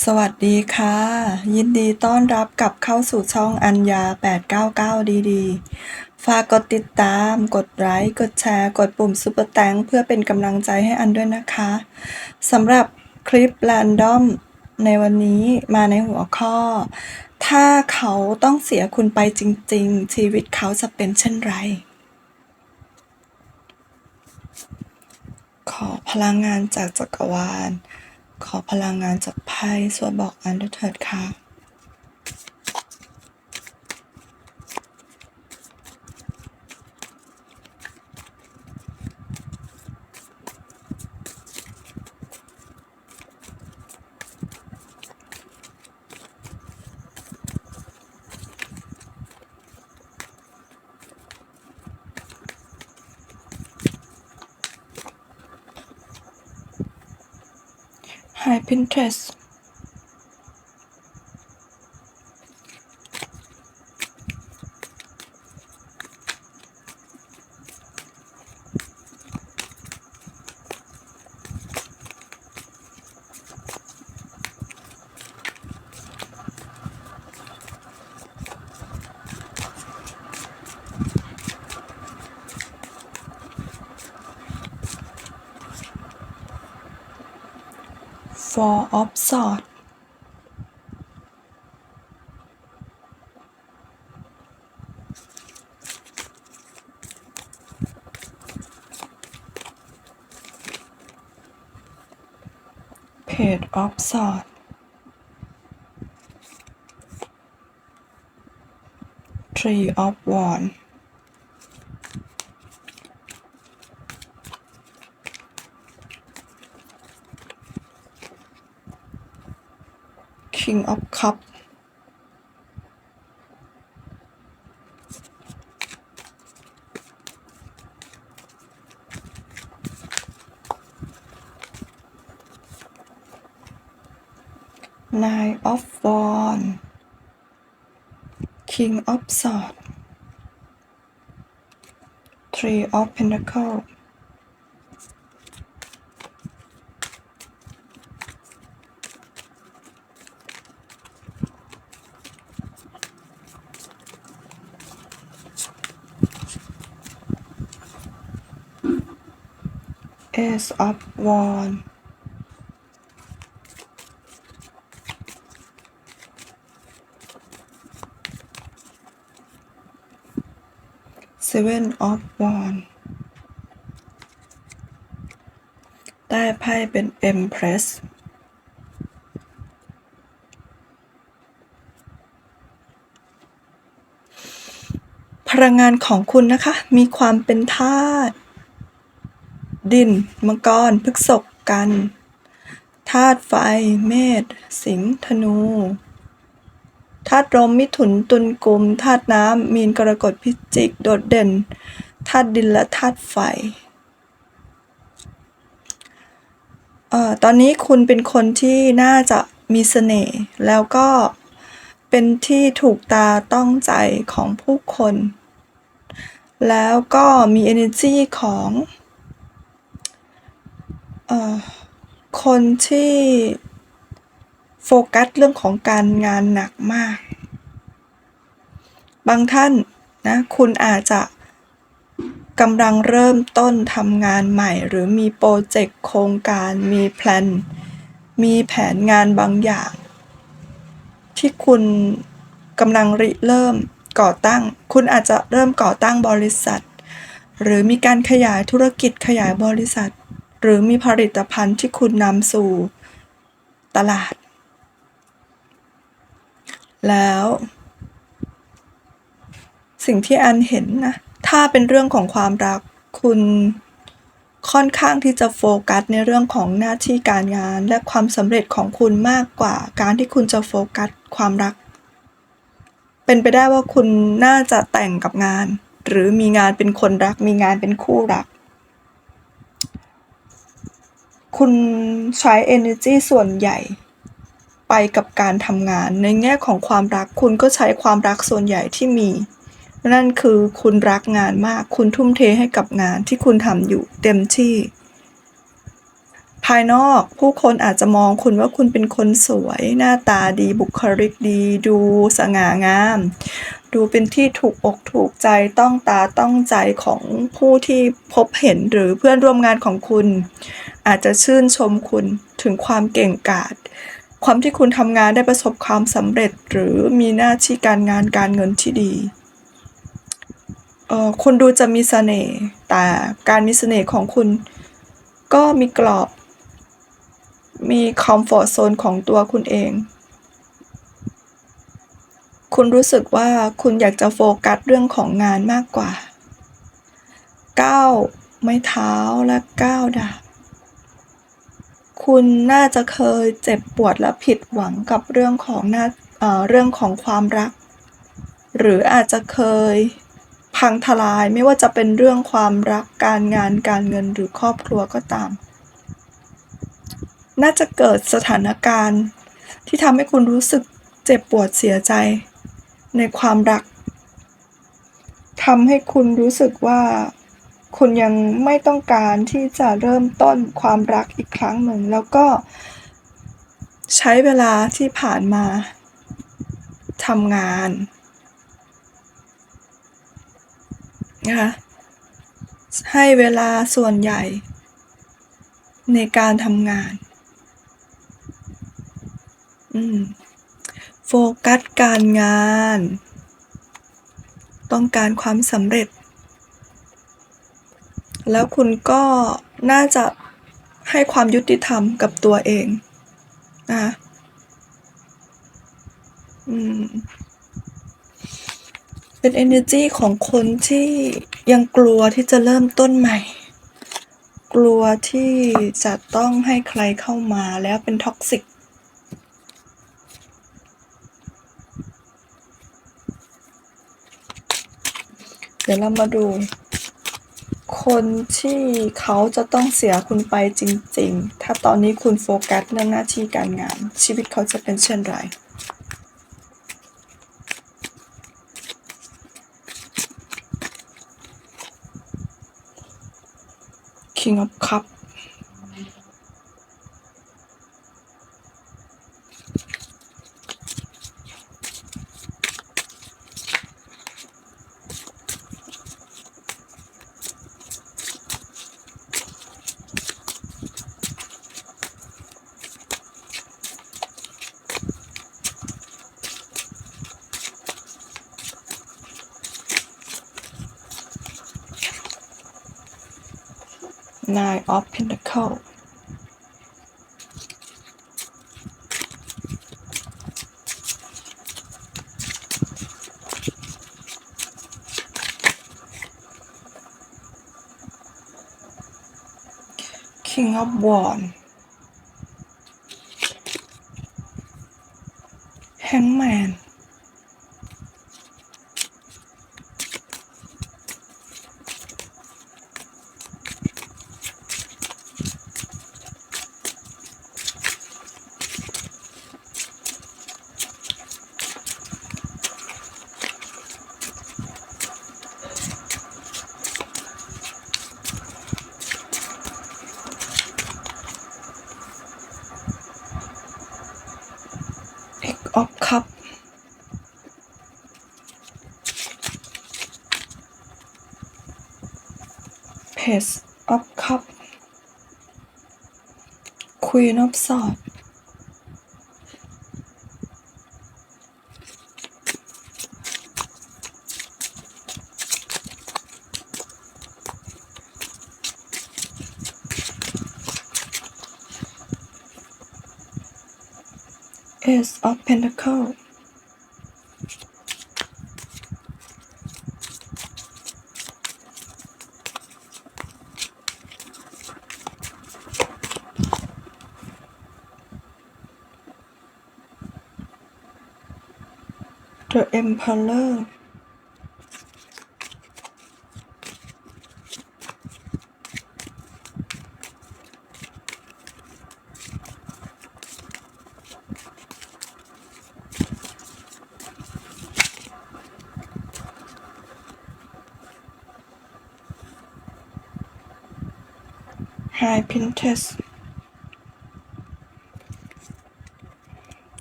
สวัสดีค่ะ ยินดีต้อนรับกลับเข้าสู่ช่องอัญญา 899 ดีดี ฝากกดติดตาม กดไลค์ กดแชร์ กดปุ่มซุปเปอร์แตงเพื่อเป็นกำลังใจให้อันด้วยนะคะ สำหรับคลิปแรนดอมในวันนี้มาในหัวข้อ ถ้าเขาต้องเสียคุณไปจริง ๆ ชีวิตเขาจะเป็นเช่นไร ขอพลังงานจากจักรวาล ขอพลังงานจากไพ่ส่วดบอกอันด้วยเถิดค่ะ Hi pinterest. 4 of Swords Page of Swords Three of Wands King of Cups Nine of Wands King of Swords Three of Pentacles Ace of Wands Seven of Wands ได้ไพ่เป็น Empress พลังงานของคุณนะคะ มีความเป็นธาตุ ดิน มังกร พฤกษภกัน ธาตุไฟ เมษ สิงห์ ธนู ธาตุลม มิถุน ตุลกุม ธาตุน้ำ มีน กรกฎ พิจิก โดดเด่น ธาตุดิน และธาตุไฟเอ่อตอนนี้คุณเป็นคนที่น่าจะมีเสน่ห์แล้วก็เป็นที่ถูกตาต้องใจของผู้คน แล้วก็มี energy ของ เอ่อ คนที่โฟกัสเรื่องของการงานหนักมาก บางท่านนะคุณอาจจะกำลังเริ่มต้นทำงานใหม่ หรือมีโปรเจกต์โครงการมีแพลน มีแผนงานบางอย่าง ที่คุณกำลังริเริ่มก่อตั้ง คุณอาจจะเริ่มก่อตั้งบริษัท หรือมีการขยายธุรกิจขยายบริษัท หรือมีผลิตภัณฑ์ที่คุณนำสู่ตลาด แล้ว สิ่งที่อันเห็นนะ ถ้าเป็นเรื่องของความรักคุณค่อนข้างที่จะโฟกัสในเรื่องของหน้าที่การงานและความสำเร็จของคุณมากกว่า การที่คุณจะโฟกัสความรัก เป็นไปได้ว่าคุณน่าจะแต่งกับงาน หรือมีงานเป็นคนรัก มีงานเป็นคู่รัก คุณใช้ energy ส่วนใหญ่ ไปกับการทำงาน ในแง่ของความรักคุณก็ใช้ความรักส่วนใหญ่ที่มี นั่นคือคุณรักงานมาก คุณทุ่มเทให้กับงานที่คุณทำอยู่เต็มที่ ภายนอกผู้คนอาจจะมองคุณว่าคุณเป็นคนสวย หน้าตาดีบุคลิกดี ดูสง่างาม ดูเป็นที่ถูกอกถูกใจต้องตาต้องใจของผู้ที่พบเห็นหรือเพื่อนร่วมงานของคุณ อาจจะชื่นชมคุณถึงความเก่งกาจความที่คุณทำงานได้ประสบความสำเร็จหรือมีหน้าที่การงานการเงินที่ดีออคุณดูจะมีเสน่ห์แต่การมีเสน่ห์ของคุณก็มีกรอบ มีคอมฟอร์ z โซนของตัวคุณเอง คุณรู้สึกว่าคุณอยากจะโฟกัสเรื่องของงานมากกว่าก้าวไม้เท้าและก้าวดาบคุณน่าจะเคยเจ็บปวดและผิดหวังกับเรื่องของหน้าเเรื่องของความรัก หรืออาจจะเคยพังทลายไม่ว่าจะเป็นเรื่องความรักการงานการเงินหรือครอบครัวก็ตาม น่าจะเกิดสถานการณ์ที่ทำให้คุณรู้สึกเจ็บปวดเสียใจ ในความรักทำให้คุณรู้สึกว่าคุณยังไม่ต้องการที่จะเริ่มต้นความรักอีกครั้งหนึ่ง แล้วก็ใช้เวลาที่ผ่านมาทำงานนะคะให้เวลาส่วนใหญ่ ในการทำงาน อืม โฟกัสการงาน ต้องการความสำเร็จ แล้วคุณก็น่าจะให้ความยุติธรรมกับตัวเองนะคะอืมเป็น energy ของคนที่ยังกลัวที่จะเริ่มต้นใหม่ กลัวที่จะต้องให้ใครเข้ามาแล้วเป็นท็อกซิก ดี๋ยวเรามาดู คนที่เขาจะต้องเสียคุณไปจริง ๆ ถ้าตอนนี้คุณโฟกัสเรื่องหน้าที่การงาน ชีวิตเขาจะเป็นเช่นไร King of Cup 9 of Pentacle King of Wands Hangman of Cup Page of Cup Queen of Swords Ace of Pentacle The Emperor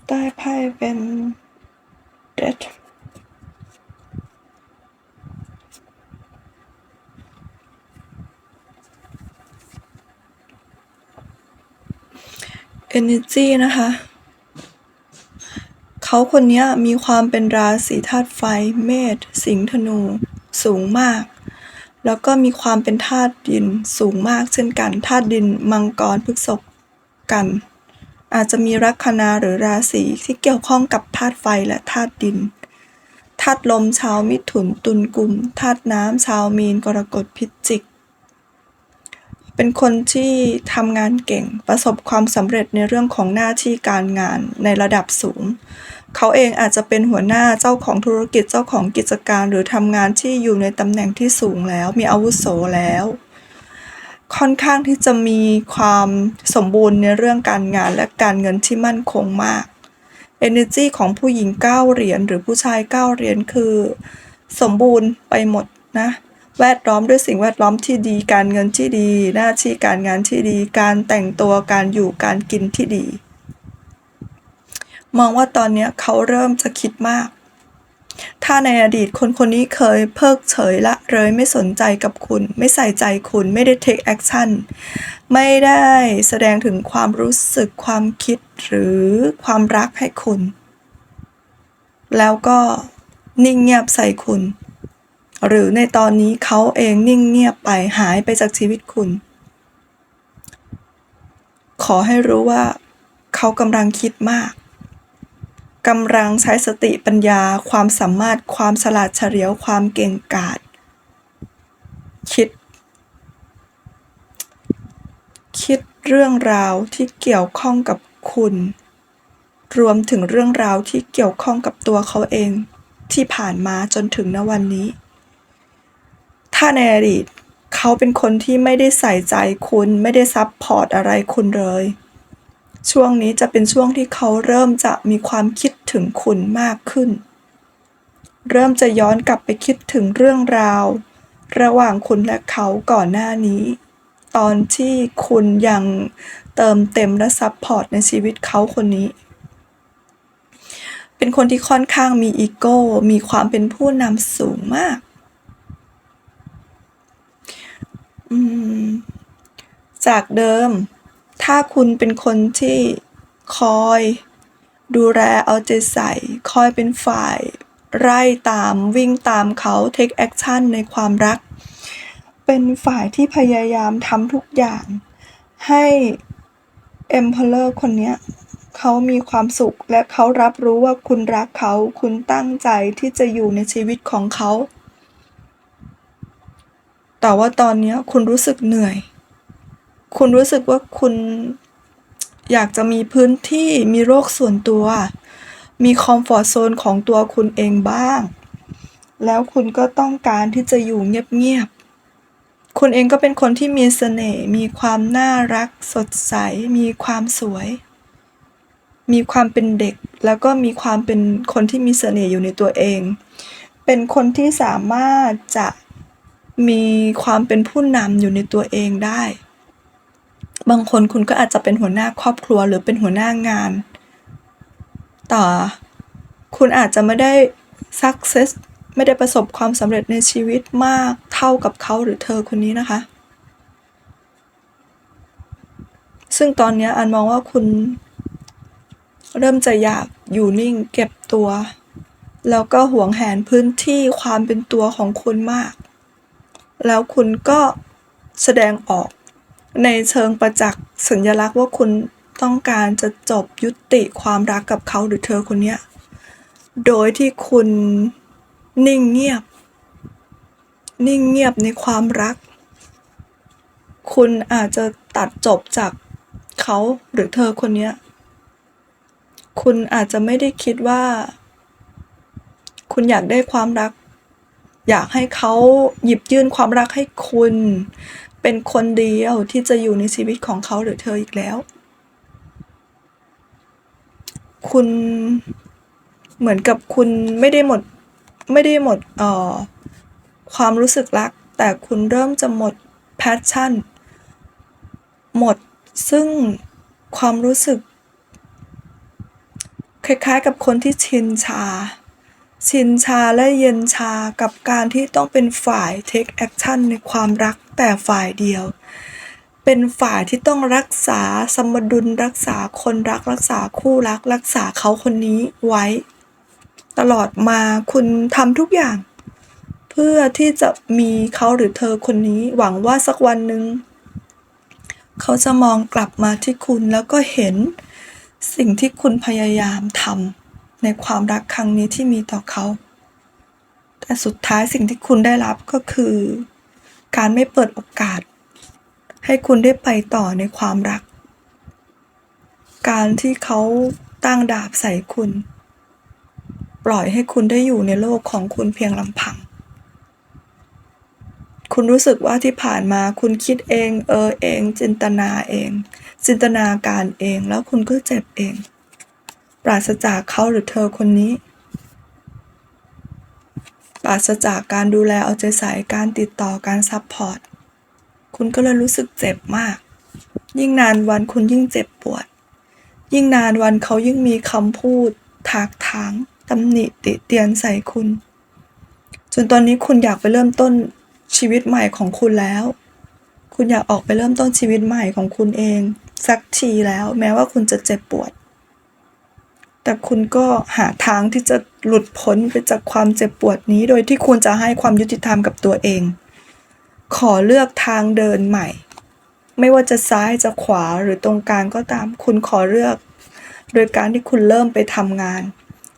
ได้ไพ่เป็น Death เอเนจีนะคะ เขาคนนี้มีความเป็นราศีธาตุไฟเมษสิงธนู สูงมาก แล้วก็มีความเป็นธาตุดินสูงมากเช่นกันธาตุดินมังกรพฤกษภกัน อาจจะมีลัคนาหรือราศีที่เกี่ยวข้องกับธาตุไฟและธาตุดินธาตุลมชาวมิถุนตุลกุมธาตุน้ำชาวมีนกรกฎพิจิก เป็นคนที่ทำงานเก่งประสบความสำเร็จในเรื่องของหน้าที่การงานในระดับสูง เขาเองอาจจะเป็นหัวหน้าเจ้าของธุรกิจเจ้าของกิจการ หรือทำงานที่อยู่ในตำแหน่งที่สูงแล้ว มีอาวุโสแล้ว ค่อนข้างที่จะมีความสมบูรณ์ในเรื่องการงานและการเงินที่มั่นคงมาก Energy ของผู้หญิง9เหรียญหรือผู้ชาย9เหรียญคือ สมบูรณ์ไปหมดนะแวดล้อมด้วยสิ่งแวดล้อมที่ดีการเงินที่ดี หน้าที่การงานที่ดี การแต่งตัวการอยู่การกินที่ดี มองว่าตอนนี้เขาเริ่มจะคิดมาก ถ้าในอดีตคนคนนี้เคยเพิกเฉยละเลยไม่สนใจกับคุณ ไม่ใส่ใจคุณไม่ได้ take action ไม่ได้แสดงถึงความรู้สึกความคิดหรือความรักให้คุณ แล้วก็นิ่งเงียบใส่คุณ หรือในตอนนี้เขาเองนิ่งเงียบไปหายไปจากชีวิตคุณ ขอให้รู้ว่าเขากำลังคิดมาก กำลังใช้สติปัญญาความสามารถความฉลาดเฉลียวความเก่งกาจคิด คิดเรื่องราวที่เกี่ยวข้องกับคุณ รวมถึงเรื่องราวที่เกี่ยวข้องกับตัวเขาเอง ที่ผ่านมาจนถึงณวันนี้ ถ้าในอดีตเขาเป็นคนที่ไม่ได้ใส่ใจคุณไม่ได้ซับพอร์ตอะไรคุณเลย ช่วงนี้จะเป็นช่วงที่เขาเริ่มจะมีความคิดถึงคุณมากขึ้น เริ่มจะย้อนกลับไปคิดถึงเรื่องราว ระหว่างคุณและเขาก่อนหน้านี้ ตอนที่คุณยังเติมเต็มและซับพอร์ตในชีวิตเขาคนนี้ เป็นคนที่ค่อนข้างมีอีโก้ มีความเป็นผู้นำสูงมาก จากเดิม ถ้าคุณเป็นคนที่คอยดูแลเอาใจใส่ คอยเป็นฝ่าย ไล่ตามวิ่งตามเขา take action ในความรัก เป็นฝ่ายที่พยายามทำทุกอย่าง ให้ Emperor คนนี้เขามีความสุขและเขารับรู้ว่าคุณรักเขา คุณตั้งใจที่จะอยู่ในชีวิตของเขา แต่ว่าตอนนี้คุณรู้สึกเหนื่อย คุณรู้สึกว่าคุณอยากจะมีพื้นที่มีโรคส่วนตัว มีคอมฟอร์ z โซนของตัวคุณเองบ้าง แล้วคุณก็ต้องการที่จะอยู่เงียบๆ คุณเองก็เป็นคนที่มีเสน่ห์มีความน่ารักสดใส มีความสวย มีความเป็นเด็ก แล้วก็มีความเป็นคนที่มีเสน่ห์อยู่ในตัวเอง เป็นคนที่สามารถจะมีความเป็นผู้นำอยู่ในตัวเองได้ บางคนคุณก็อาจจะเป็นหัวหน้าครอบครัวหรือเป็นหัวหน้างาน แต่คุณอาจจะไม่ได้ success ไม่ได้ประสบความสำเร็จในชีวิตมากเท่ากับเขาหรือเธอคนนี้นะคะ ซึ่งตอนนี้อันมองว่าคุณ เริ่มจะอยากอยู่นิ่งเก็บตัว แล้วก็หวงแหนพื้นที่ความเป็นตัวของคุณมาก แล้วคุณก็แสดงออก ในเชิงประจักษ์สัญลักษณ์ว่าคุณต้องการจะจบยุติความรักกับเขาหรือเธอคนเนี้ยโดยที่คุณนิ่งเงียบ นิ่งเงียบในความรัก คุณอาจจะตัดจบจากเขาหรือเธอคนเนี้ยคุณอาจจะไม่ได้คิดว่า คุณอยากได้ความรัก อยากให้เขาหยิบยื่นความรักให้คุณ เป็นคนเดียวที่จะอยู่ในชีวิตของเขาหรือเธออีกแล้ว คุณเหมือนกับคุณไม่ได้หมดไม่ได้หมดเอ่อความรู้สึกรัก แต่คุณเริ่มจะหมด passion หมดซึ่งความรู้สึก คล้ายๆกับคนที่ชินชา ชินชาและเย็นชากับการที่ต้องเป็นฝ่าย take action ในความรักแต่ฝ่ายเดียว เป็นฝ่ายที่ต้องรักษาสมดุลรักษาคนรักรักษาคู่รัก รักษาเขาคนนี้ไว้ ตลอดมาคุณทำทุกอย่าง เพื่อที่จะมีเขาหรือเธอคนนี้ หวังว่าสักวันหนึ่งเขาจะมองกลับมาที่คุณแล้วก็เห็นสิ่งที่คุณพยายามทำ ในความรักครั้งนี้ที่มีต่อเขา แต่สุดท้ายสิ่งที่คุณได้รับก็คือ การไม่เปิดโอกาส ให้คุณได้ไปต่อในความรัก การที่เขาตั้งดาบใส่คุณ ปล่อยให้คุณได้อยู่ในโลกของคุณเพียงลำพัง คุณรู้สึกว่าที่ผ่านมาคุณคิดเอง เออเอง จินตนาเอง จินตนาการเองแล้วคุณก็เจ็บเอง ปราศจากเขาหรือเธอคนนี้ ปราศจากการดูแลเอาใจใส่การติดต่อการซัพพอร์ต คุณก็เลยรู้สึกเจ็บมาก ยิ่งนานวันคุณยิ่งเจ็บปวด ยิ่งนานวันเขายิ่งมีคำพูด ถากถางตำหนิติเตียนใส่คุณ จนตอนนี้คุณอยากไปเริ่มต้นชีวิตใหม่ของคุณแล้ว คุณอยากออกไปเริ่มต้นชีวิตใหม่ของคุณเอง สักทีแล้ว แม้ว่าคุณจะเจ็บปวด แต่คุณก็หาทางที่จะหลุดพ้นไปจากความเจ็บปวดนี้ โดยที่คุณจะให้ความยุติธรรมกับตัวเอง ขอเลือกทางเดินใหม่ ไม่ว่าจะซ้ายจะขวาหรือตรงกลางก็ตาม คุณขอเลือก โดยการที่คุณเริ่มไปทำงาน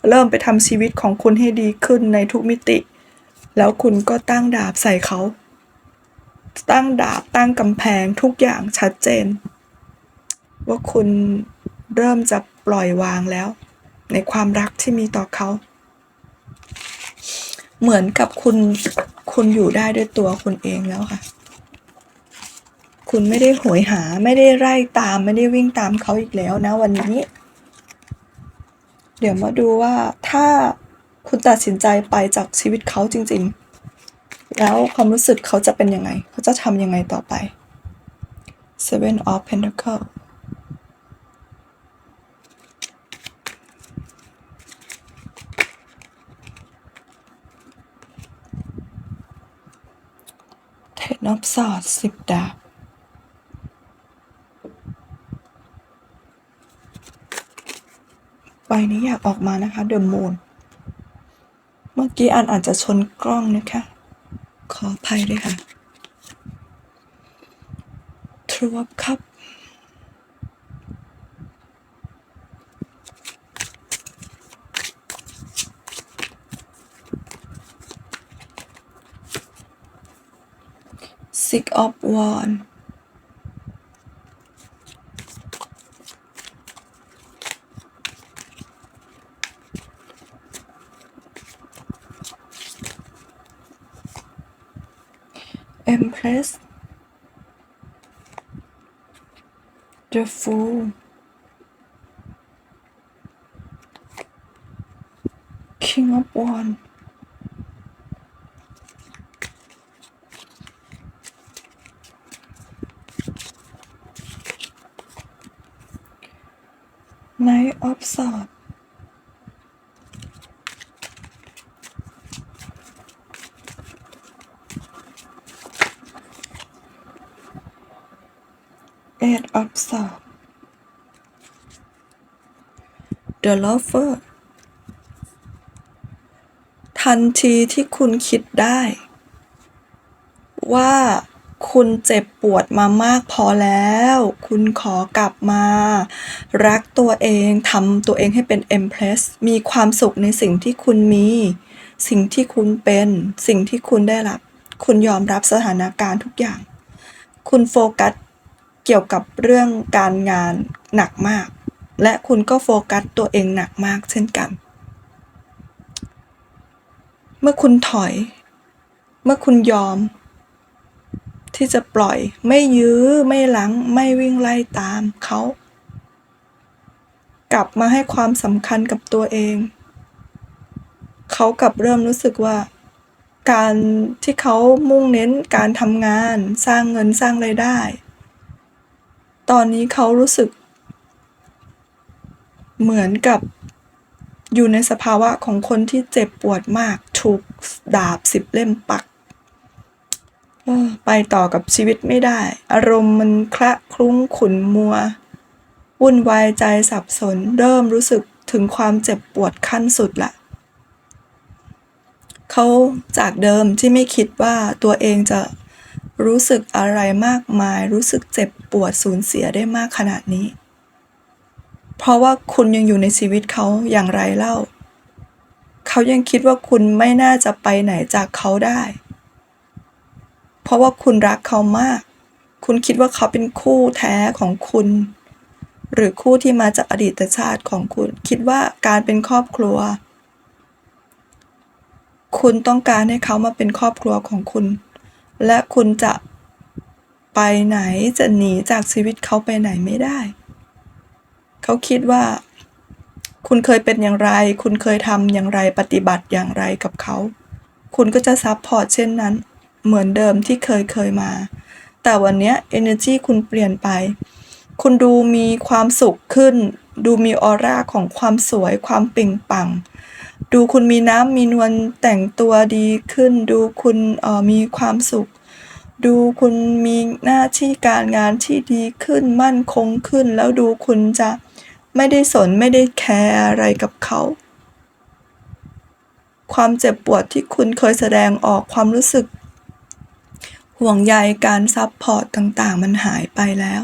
เริ่มไปทำชีวิตของคุณให้ดีขึ้นในทุกมิติ แล้วคุณก็ตั้งดาบใส่เขา ตั้งดาบตั้งกำแพงทุกอย่างชัดเจน ว่าคุณเริ่มจะปล่อยวางแล้ว ในความรักที่มีต่อเขา เหมือนกับคุณคุณอยู่ได้ด้วยตัวคุณเองแล้วค่ะ คุณไม่ได้โหยหาไม่ได้ไล่ตามไม่ได้วิ่งตามเขาอีกแล้วนะวันนี้ เดี๋ยวมาดูว่าถ้าคุณตัดสินใจไปจากชีวิตเขาจริง ๆ แล้วความรู้สึกเขาจะเป็นยังไง เขาจะทำยังไงต่อไป Seven of Pentacles นบสอดสิบดาบ ใบนี้อยากออกมานะคะเดอะมูนเมื่อกี้อันอาจจะชนกล้องนะคะ ขออภัยด้วยค่ะ True of Cup Six of Wands Empress The Fool. King of Wands ไนท์ออฟสอดเอ็ดออฟสอดลอฟเฟอร์ทันทีที่คุณคิดได้ ว่า คุณเจ็บปวดมามากพอแล้ว คุณขอกลับมา รักตัวเองทำตัวเองให้เป็น Empress มีความสุขในสิ่งที่คุณมี สิ่งที่คุณเป็น สิ่งที่คุณได้รับ คุณยอมรับสถานการณ์ทุกอย่าง คุณโฟกัสเกี่ยวกับเรื่องการงานหนักมาก และคุณก็โฟกัสตัวเองหนักมากเช่นกัน เมื่อคุณถอย เมื่อคุณยอม ที่จะปล่อย ไม่ยื้อ ไม่หลัง ไม่วิ่งไล่ตามเขา กลับมาให้ความสำคัญกับตัวเอง เขากลับเริ่มรู้สึกว่า การที่เขามุ่งเน้นการทำงาน สร้างเงินสร้างไรายได้ ตอนนี้เขารู้สึก เหมือนกับอยู่ในสภาวะของคนที่เจ็บปวดมาก ถูกดาบสิบเล่มปัก ไปต่อกับชีวิตไม่ได้ อารมณ์มันคละคลุ้งขุนมัว วุ่นวายใจสับสน เริ่มรู้สึกถึงความเจ็บปวดขั้นสุดละเขาจากเดิมที่ไม่คิดว่าตัวเองจะรู้สึกอะไรมากมาย รู้สึกเจ็บปวดสูญเสียได้มากขนาดนี้ เพราะว่าคุณยังอยู่ในชีวิตเขาอย่างไรเล่า เขายังคิดว่าคุณไม่น่าจะไปไหนจากเขาได้ เพราะว่าคุณรักเขามาก คุณคิดว่าเขาเป็นคู่แท้ของคุณ หรือคู่ที่มาจากอดีตชาติของคุณ คิดว่าการเป็นครอบครัว คุณต้องการให้เขามาเป็นครอบครัวของคุณ และคุณจะไปไหนจะหนีจากชีวิตเขาไปไหนไม่ได้ เขาคิดว่า คุณเคยเป็นอย่างไร คุณเคยทำอย่างไรปฏิบัติอย่างไรกับเขา คุณก็จะซับพอร์ตเช่นนั้น เหมือนเดิมที่เคยเคยมา แต่วันนี้ energy คุณเปลี่ยนไป คุณดูมีความสุขขึ้น ดูมีออร่าของความสวย ความปล่งปัง ดูคุณมีน้ำมีนวลแต่งตัวดีขึ้น ดูคุณออมีความสุข ดูคุณมีหน้าที่การงานที่ดีขึ้นมั่นคงขึ้น แล้วดูคุณจะไม่ได้สนไม่ได้แคร์อะไรกับเขาความเจ็บปวดที่คุณเคยแสดงออกความรู้สึก ห่วงใยการซับพอร์ตต่างๆ มันหายไปแล้ว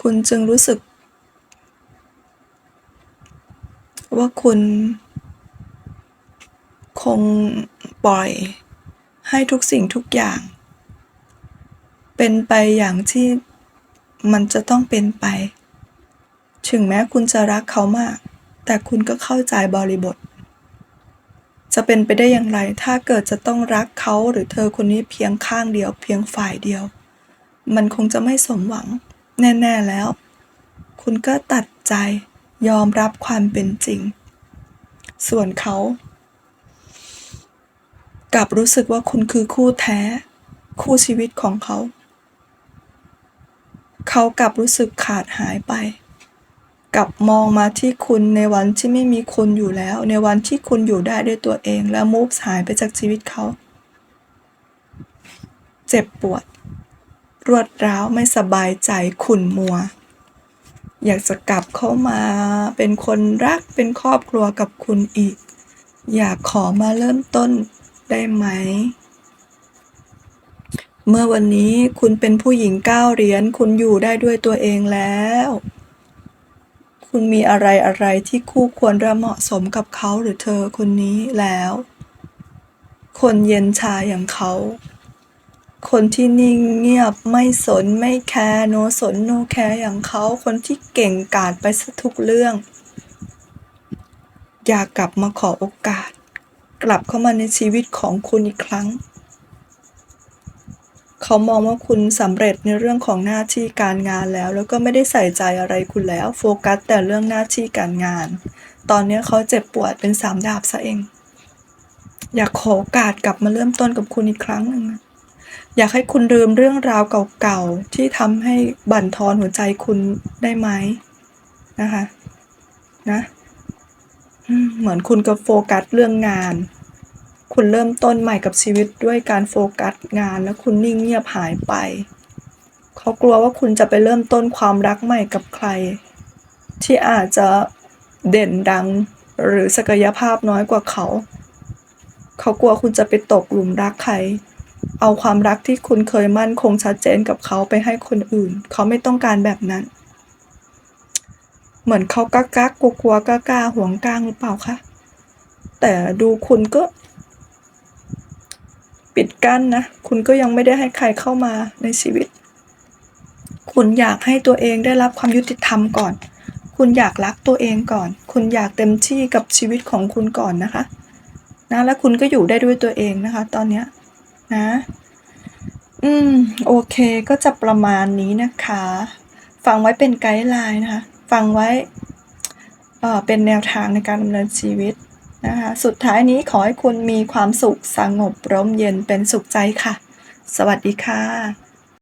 คุณจึงรู้สึก ว่าคุณ คงปล่อยให้ทุกสิ่งทุกอย่าง เป็นไปอย่างที่มันจะต้องเป็นไป ถึงแม้คุณจะรักเขามาก แต่คุณก็เข้าใจบริบท จะเป็นไปได้อย่างไร ถ้าเกิดจะต้องรักเขาหรือเธอคนนี้เพียงข้างเดียว เพียงฝ่ายเดียว มันคงจะไม่สมหวัง แน่ๆแล้ว คุณก็ตัดใจยอมรับความเป็นจริง ส่วนเขากลับรู้สึกว่าคุณคือคู่แท้ คู่ชีวิตของเขา เขากลับรู้สึกขาดหายไป กลับมองมาที่คุณในวันที่ไม่มีคุณอยู่แล้ว ในวันที่คุณอยู่ได้ด้วยตัวเอง แล้วมูฟหายไปจากชีวิตเขา เจ็บปวด รวดร้าวไม่สบายใจขุ่นมัว อยากจะกลับเข้ามาเป็นคนรักเป็นครอบครัวกับคุณอีก อยากขอมาเริ่มต้นได้ไหม เมื่อวันนี้คุณเป็นผู้หญิงก้าวเหรียญคุณอยู่ได้ด้วยตัวเองแล้ว คุณมีอะไรอะไรที่คู่ควรและเหมาะสมกับเขาหรือเธอคนนี้แล้ว คนเย็นชาอย่างเขา คนที่นิ่งเงียบไม่สนไม่แคร์โนสนโนแคร์อย่างเขา คนที่เก่งกาจไปทุกเรื่อง อยากกลับมาขอโอกาส กลับเข้ามาในชีวิตของคุณอีกครั้ง เขามองว่าคุณสำเร็จในเรื่องของหน้าที่การงานแล้ว แล้วก็ไม่ได้ใส่ใจอะไรคุณแล้ว โฟกัสแต่เรื่องหน้าที่การงาน ตอนนี้เขาเจ็บปวดเป็นสามดาบซะเอง อยากขอโอกาสกลับมาเริ่มต้นกับคุณอีกครั้งหนึ่งอยากให้คุณลืมเรื่องราวเก่าๆ ที่ทำให้บั่นทอนหัวใจคุณได้ไหมนะคะ นะเหมือนคุณกับโฟกัสเรื่องงาน คุณเริ่มต้นใหม่กับชีวิตด้วยการโฟกัสงานแล้วคุณนิ่งเงียบหายไป เขากลัวว่าคุณจะไปเริ่มต้นความรักใหม่กับใคร ที่อาจจะเด่นดังหรือศักยภาพน้อยกว่าเขา เขากลัวคุณจะไปตกหลุมรักใคร เอาความรักที่คุณเคยมั่นคงชัดเจนกับเขาไปให้คนอื่น เขาไม่ต้องการแบบนั้น เหมือนเขากักกักกลัวกลัวกล้ากล้าห่วงกลางหรือเปล่าคะแต่ดูคุณก็ ปิดกั้นนะ คุณก็ยังไม่ได้ให้ใครเข้ามาในชีวิต คุณอยากให้ตัวเองได้รับความยุติธรรมก่อน คุณอยากรักตัวเองก่อน คุณอยากเต็มที่กับชีวิตของคุณก่อนนะคะ นะ แล้วคุณก็อยู่ได้ด้วยตัวเองนะคะ ตอนเนี้ยนะ อืม โอเค ก็จะประมาณนี้นะคะ ฟังไว้เป็นไกด์ไลน์นะคะ ฟังไว้ เอ่อ เป็นแนวทางในการดำเนินชีวิต นะคะ สุดท้ายนี้ขอให้คุณมีความสุขสงบร่มเย็นเป็นสุขใจค่ะ สวัสดีค่ะ